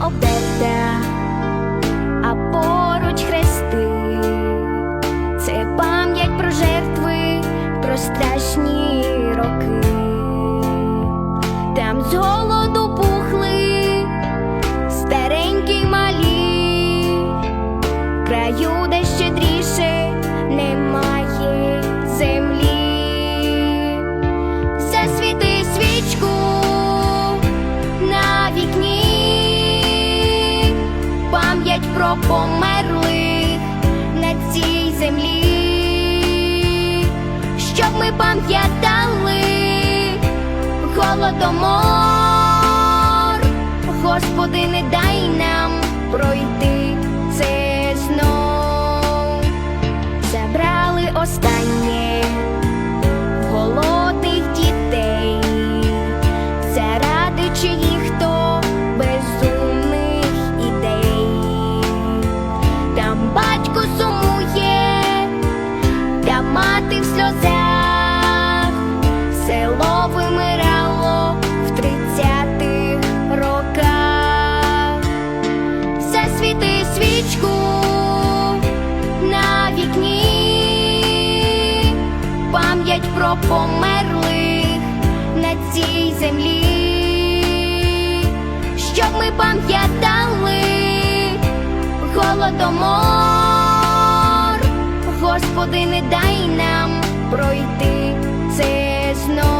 обдерта, а поруч хрести. Це пам'ять про жертви, про страшні роки. Про померлих на цій землі, щоб ми пам'ятали голодомор, Господи, не дай нам пройти це знов. Забрали останнє мати село вимирало в тридцятих роках. Засвіти свічку на вікні, пам'ять про померлих на цій землі, щоб ми пам'ятали голодомор, Господи, не дай нам пройти це знову.